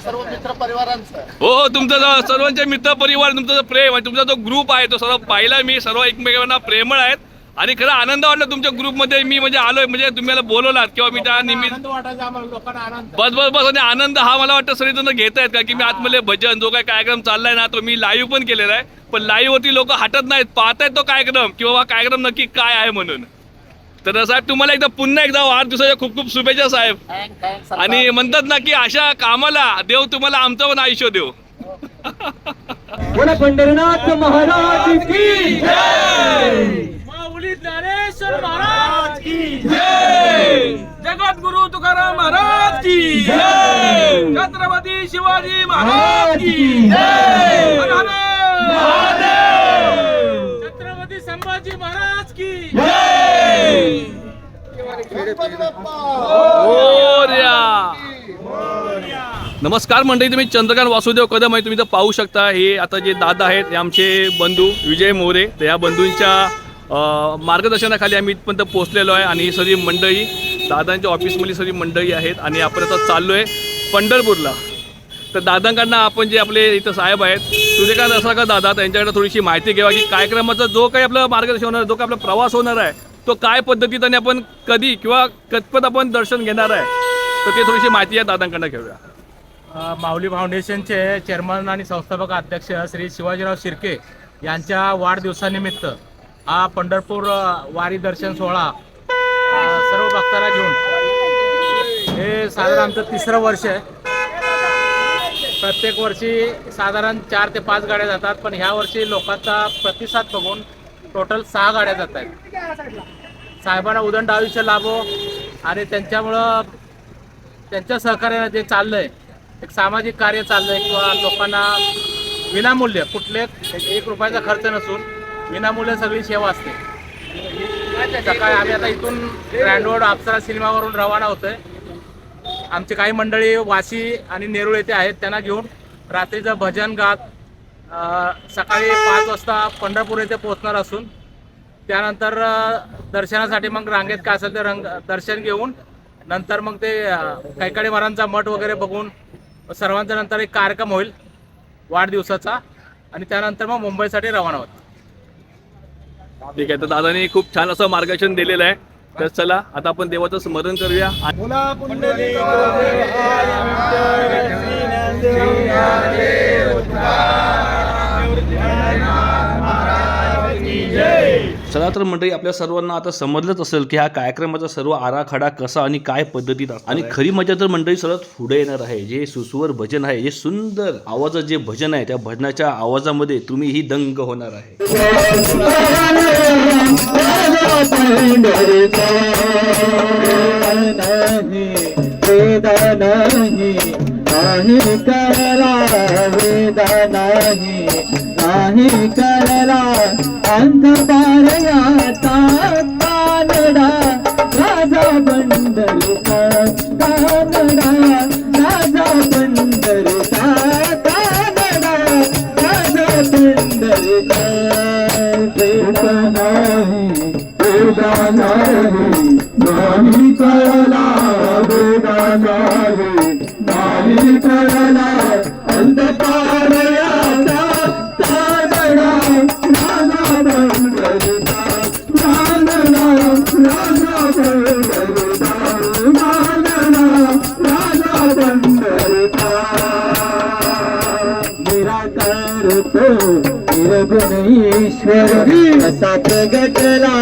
सर्व मित्र परिवारांचं. हो, हो तुमचा सर्वांचे मित्र परिवार तुमचा जो प्रेम आहे तुमचा जो ग्रुप आहे तो सर्व पाहिला मी. सर्व एकमेकांना प्रेमळ आहेत. आणि खरं आनंद वाटला तुमच्या ग्रुपमध्ये मी म्हणजे आलोय म्हणजे तुम्ही मला बोलवलात किंवा मी त्या निमित्त आनंद वाटायचा आम्हाला लोकांना आनंद. बस बस बस. आणि आनंद हा मला वाटतं सगळेजण घेत आहेत का की मी आतमध्ये भजन जो काही कार्यक्रम चाललाय ना तो मी लाईव्ह पण केलेला आहे. पण लाईव्ह वरती लोक हटत नाहीत पाहतायत तो कार्यक्रम किंवा हा कार्यक्रम नक्की काय आहे म्हणून. तर साहेब तुम्हाला एकदा पुन्हा एकदा वाढदिवसाच्या खूप खूप शुभेच्छा साहेब. आणि म्हणतात ना की अशा कामाला देव तुम्हाला आमचं पण आयुष्य देव. बोला पंढरनाथ महाराज की श्री ज्ञानेश्वर महाराज की जय! जगत गुरु तुकाराम महाराज की जय! छत्रपती शिवाजी महाराज की जय! छत्रपती संभाजी महाराज की जय! नमस्कार मंडळी तुम्ही चंद्रकांत वासुदेव कदम आहे तुम्ही तर पाहू शकता. हे आता जे दादा आहेत हे आमचे बंधू विजय मोरे. तर या बंधूंच्या मार्गदर्शनाखाली आम्ही इथपर्यंत पोहोचलेलो आहे आणि ही सगळी मंडळी दादांच्या ऑफिसमधली सगळी मंडळी आहेत आणि आपण आता चाललो आहे पंढरपूरला. तर दादांकडनं आपण जे आपले इथं साहेब आहेत सूर्यकांत असा का दादा त्यांच्याकडे थोडीशी माहिती घ्यावा की कार्यक्रमाचा जो काही आपलं मार्गदर्शन होणार आहे, जो काही आपला प्रवास होणार आहे तो काय पद्धतीने आपण कधी किंवा कतपत आपण दर्शन घेणार आहे तर ते थोडीशी माहिती या दादांकडनं घेऊया. माऊली फाउंडेशनचे चेअरमन आणि संस्थापक अध्यक्ष श्री शिवाजीराव शिर्के यांच्या वाढदिवसानिमित्त हा पंढरपूर वारी दर्शन सोहळा. सर्व भक्तांना घेऊन. हे साधारण आमचं तिसरं वर्ष आहे. प्रत्येक वर्षी साधारण चार ते पाच गाड्या जातात पण ह्या वर्षी लोकांचा प्रतिसाद बघून टोटल सहा गाड्या जात आहेत. साहेबांना उदंड आयुष्य लाभो आणि त्यांच्यामुळं त्यांच्या सहकार्यानं जे चाललंय एक सामाजिक कार्य चाललंय किंवा लोकांना विनामूल्य कुठले एक रुपयाचा खर्च नसून विनामूल्य सगळी सेवा असते. सकाळी आम्ही आता इथून ग्रँड रोड अप्सरा सिनेमावरून रवाना होतोय. आमचे काही मंडळी वाशी आणि नेरूळ येथे आहेत त्यांना घेऊन रात्रीचं भजन गात सकाळी पाच वाजता पंढरपूर येथे पोहोचणार असून त्यानंतर दर्शनासाठी मग रांगेत काय असेल ते रंग दर्शन घेऊन नंतर मग ते कैकाडे कैकाडी महाराजांचा मठ वगैरे बघून सर्वांचा नंतर एक कार्यक्रम होईल वाढदिवसाचा. आणि त्यानंतर मग मुंबईसाठी रवाना होत. ठीक आहे तर दादांनी खूप छान असं मार्गदर्शन दिलेलं आहे. तर चला आता आपण देवाचं स्मरण करूया. आणि चला तर मंडळी आपल्या सर्वांना आता समजलंच असेल की हा कार्यक्रमाचा सर्व आराखडा कसा आणि काय पद्धतीत असणार आणि खरी मजा तर मंडळी सर्वात पुढे येणार आहे. जे सुसवर भजन आहे जे सुंदर आवाजात जे भजन आहे त्या भजनाच्या आवाजामध्ये तुम्ही ही दंग होणार आहे. नाही करला वेदा नाही करला कानडा. राजा बंदरुका कानडा. राजा बंदरुका कानडा. राजा बंदरुका वेदा नाही वेदा नाही. नाही वेदा नाही. नाही असा प्रगटला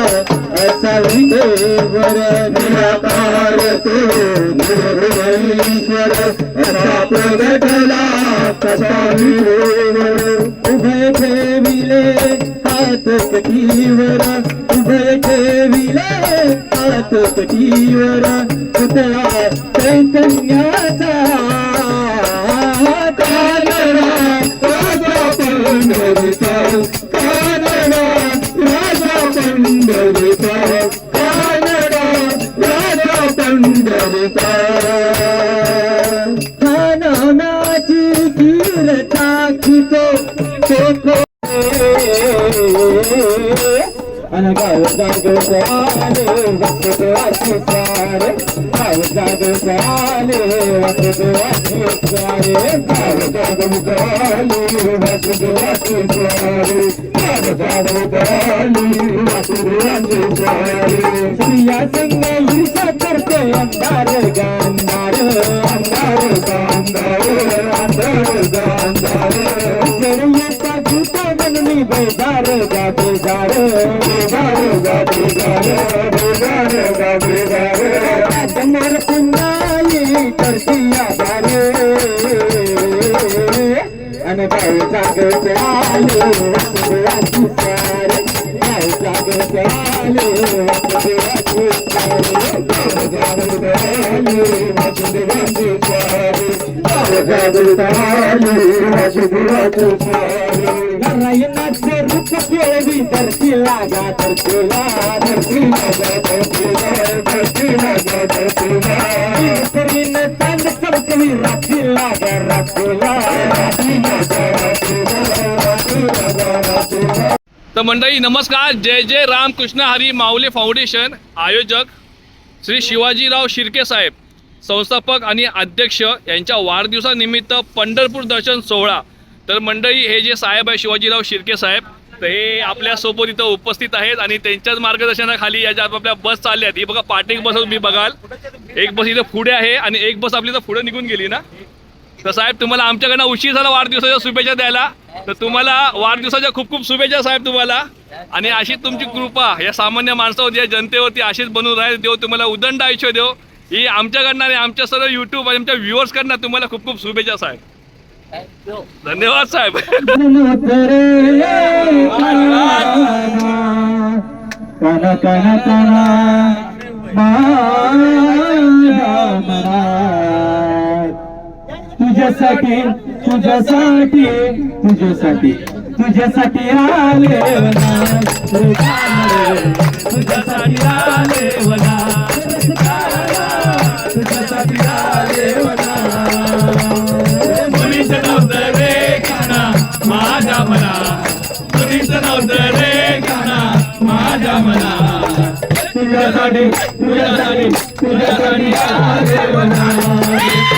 असा विदेवर निराकार तो. निर्गुणेश्वर असा प्रगटला कसा विदेवर उभय ठेविले हात कटीवर उभय ठेविले हात कटीवर पुतळा चैतन्याचा कानडा అనగా राजा पंढरीचा गाव जागत आले वासुदेवाचे सारे गाव जागत आले वासुदेवाचे सारे गाव जागत आले वासुदेवाचे सारे गाव जागत आले वासुदेवाचे सारे स्त्रिया संग ईर्षा आले वसुदेवाची सारे तर मंडळी नमस्कार. जय जय रामकृष्ण हरी माऊली फाउंडेशन. आयोजक श्री शिवाजीराव शिर्के साहेब संस्थापक आणि अध्यक्ष यांच्या वाढदिवसानिमित्त पंढरपूर दर्शन सोहळा. तर मंडळी हे जे साहेब आहे शिवाजीराव शिर्के साहेब तर हे आपल्यासोबत इथं उपस्थित आहेत आणि त्यांच्याच मार्गदर्शनाखाली या ज्या आपल्या बस चालल्या आहेत ही बघा पार्टिंग बस तुम्ही बघाल. एक बस इथं पुढे आहे आणि एक बस आपली इथं पुढे निघून गेली ना? तर साहेब तुम्हाला आमच्याकडनं उशीर झाला वाढदिवसाच्या शुभेच्छा द्यायला. तर तुम्हाला वाढदिवसाच्या खूप खूप शुभेच्छा साहेब तुम्हाला. आणि अशीच तुमची कृपा या सामान्य माणसावरती या जनतेवरती अशीच बनून राहील. देव तुम्हाला उदंड आयुष्य देव. ही आमच्याकडनं आणि आमच्या सर्व युट्यूब आणि आमच्या व्ह्युअर्सकडनं तुम्हाला खूप खूप शुभेच्छा साहेब. धन्यवाद साहेब. तुझ्यासाठी तुझ्यासाठी तुझ्यासाठी. तुझ्यासाठी आले तुझ्यासाठी आले तुझ्यासाठी आले नव्हतं रे काना माझ्या मला मुलीचं नव्हतं रे काना माझ्या मना तुझ्यासाठी तुझ्यासाठी तुझ्यासाठी आले वना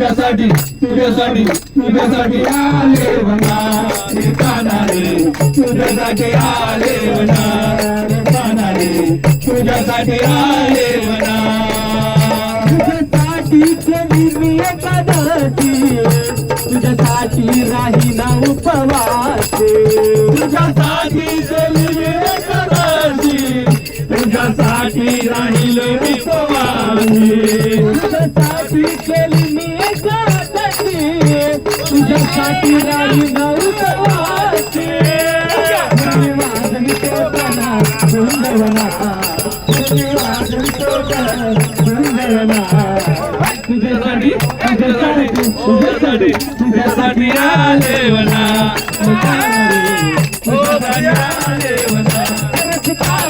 तुझ्यासाठी तुझ्यासाठी तुझ्यासाठी आले वना रे तुझ्यासाठी आले वना रे तुझ्यासाठी आले वना तुझ्यासाठी तुझ्यासाठी राहीना उपवासे तुझ्यासाठी तुझ्यासाठी राहील मी उपवासे तुझ्यासाठी राहीना उपवासे मुली वाजवी तोरणा, वृंदावना. मुली वाजवी तोरणा, वृंदावना. तुझ्यासाठी तुझ्यासाठी तुझ्यासाठी तुझ्यासाठी आले वना तुझ्यासाठी आले वना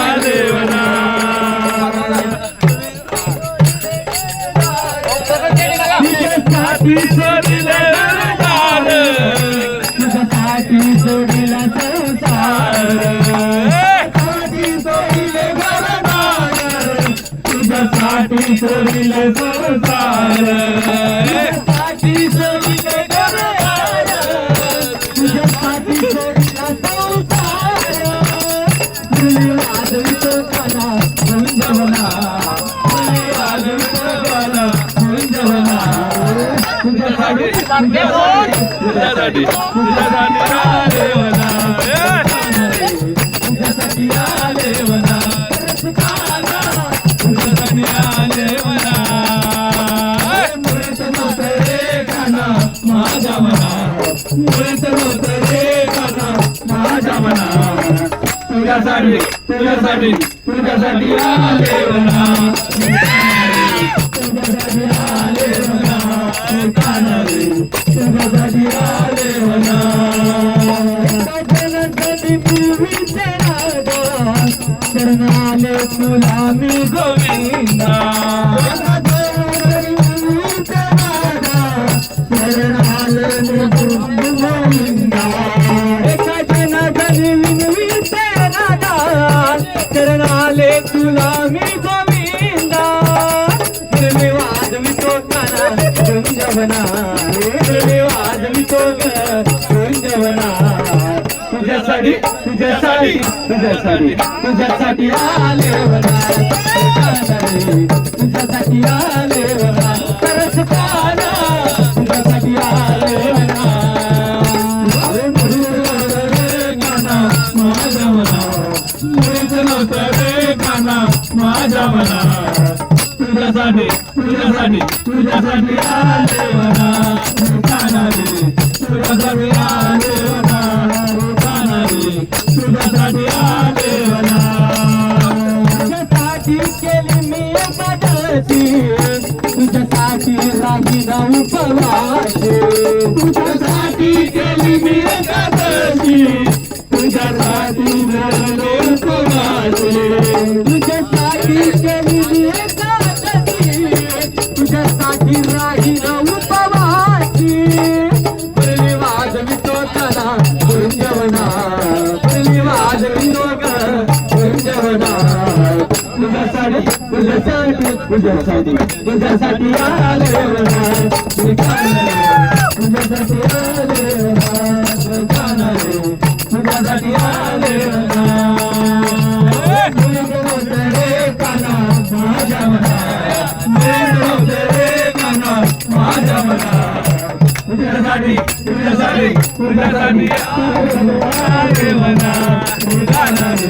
सविल सरकार. साठी सविल सरकार. तुझ्यासाठी सविल संसार तुले आदवित कला वृंदवना तुले आदवित कला वृंदवना तुझ्यासाठी तुझ्यासाठी तुझ्यासाठी राधेवना तुझ्यासाठी तुझ्यासाठी तुझ्यासाठी आले वना तुझ्यासाठी आले वना काना रे तुझ्यासाठी आले वना तुला मी गोविंदा. गुंजवना निर्विवाद मी तो गुंजवना तुझ्यासाठी तुझ्यासाठी तुझ्यासाठी तुझ्यासाठी आले वना तुझ्यासाठी आले वना पाना तुझ्यासाठी आले वना अरे माझ्या मना मुळीच नव्हतं रे माझ्या मना तुझ्यासाठी तुझ्यासाठी तुझ्यासाठी आले वना काना रे तुझ्यासाठी आले वना काना रे तुझ्यासाठी आले वना तुझ्यासाठी केली मी बदलती तुझ्यासाठी राखी जाऊ पवाशी तुझ्यासाठी तुझ्यासाठी तुझ्यासाठी तुझ्यासाठी आले तुझ्यासाठी आले तुझ्यासाठी आले माझ्या मना माझ्या मना तुझ्यासाठी तुझ्यासाठी तुझ्यासाठी आले वना तुझ्यासाठी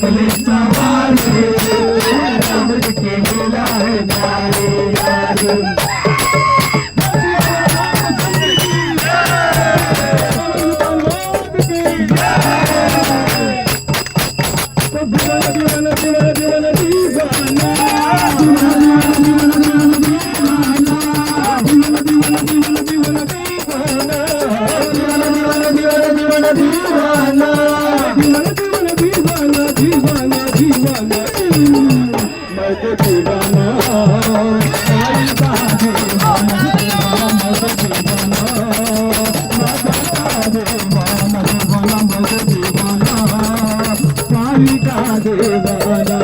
Police. కాదేవానా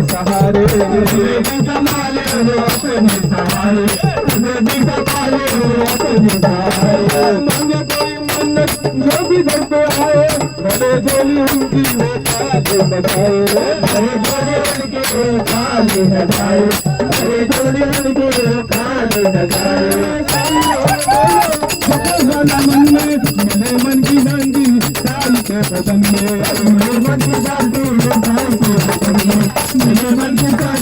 सहारे अपने सहारे। अपने सहारे मांगे कोई मन्नत, जो भी घर पे आए, बड़े झोली उनकी बताए मन मन की शांति सारी के मन की शांति ಬಂದಿದ್ದಾರೆ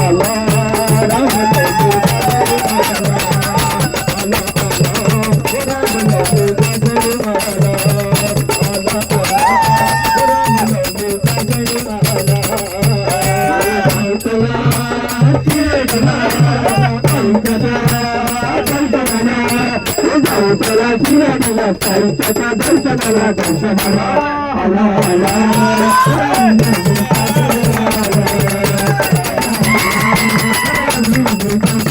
జీవనల కైతక దర్శనల దర్శనల అల అల Thank you.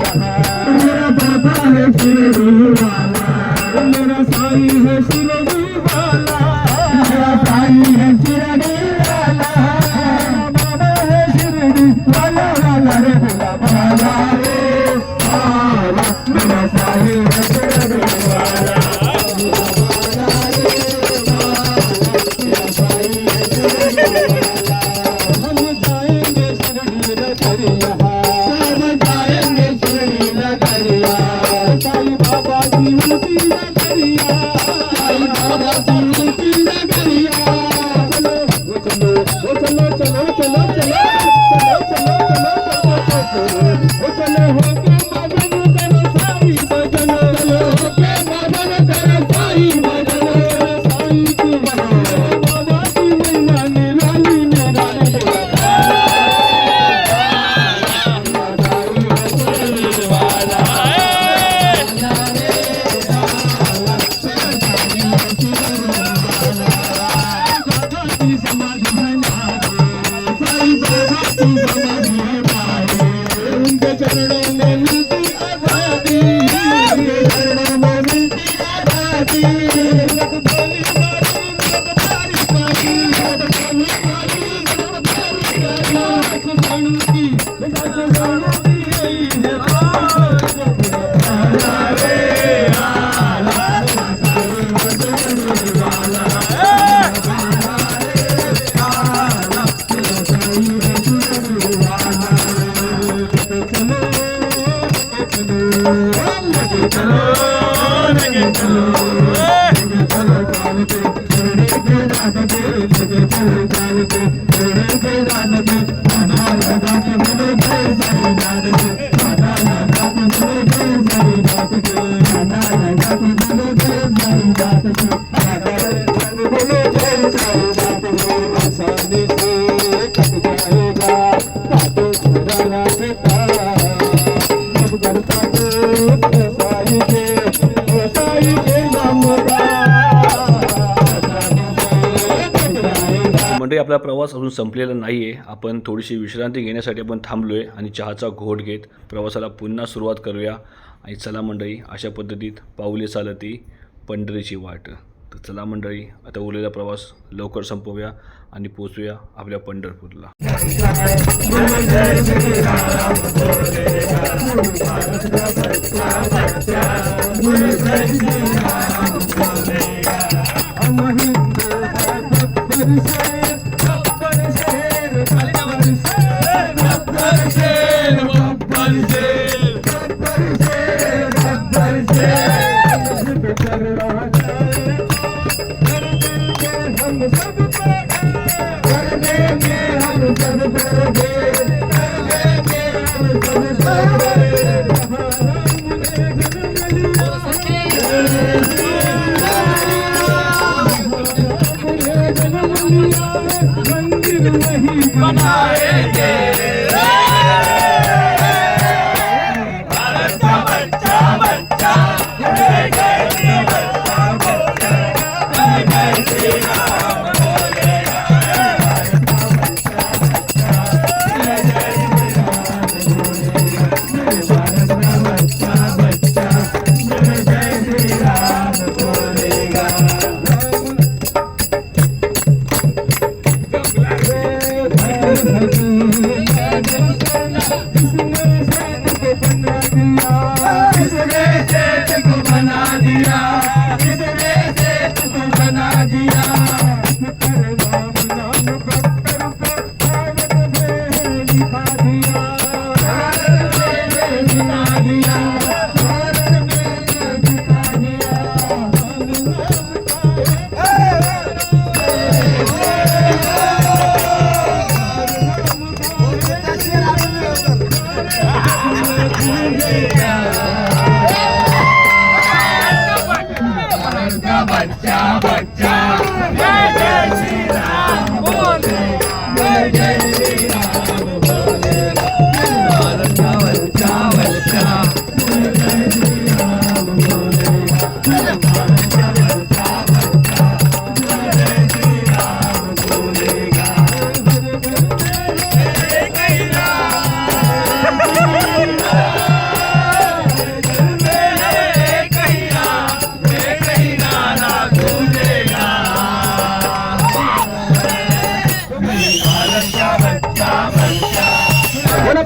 संपलेलं नाही आहे आपण थोडीशी विश्रांती घेण्यासाठी आपण थांबलो आहे आणि चहाचा घोट घेत प्रवासाला पुन्हा सुरुवात करूया. आणि चला मंडळी अशा पद्धतीत पाऊले चालती पंढरीची वाट. तर चला मंडळी आता उरलेला प्रवास लवकर संपवूया आणि पोचूया आपल्या पंढरपूरला.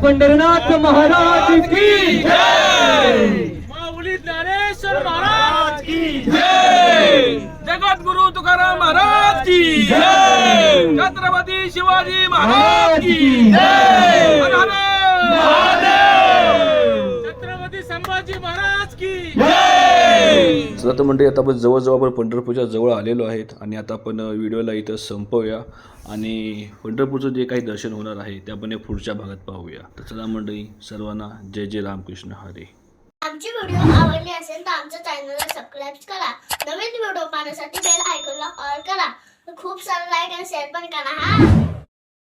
पंढरनाथ महाराज की माऊली ज्ञानेश्वर महाराज की जगद्गुरु तुकाराम महाराज की छत्रपती शिवाजी महाराज की तर मंडळी आता आपण जवळजवळ आपण पंढरपूरच्या जवळ आलेलो आहेत आणि आता आपण व्हिडिओला इथं संपवूया. आणि पंढरपूरचं जे काही दर्शन होणार आहे ते आपण या पुढच्या भागात पाहूया. तर चला मंडळी सर्वांना जय जय रामकृष्ण हरे. आमची व्हिडिओ आवडली असेल तर आमच्या चॅनलला सबस्क्राईब करा. नवीन व्हिडिओ पाहण्यासाठी बेल आयकॉनला ऑल करा. खूप सारा लाईक आणि शेअर पण करा हा.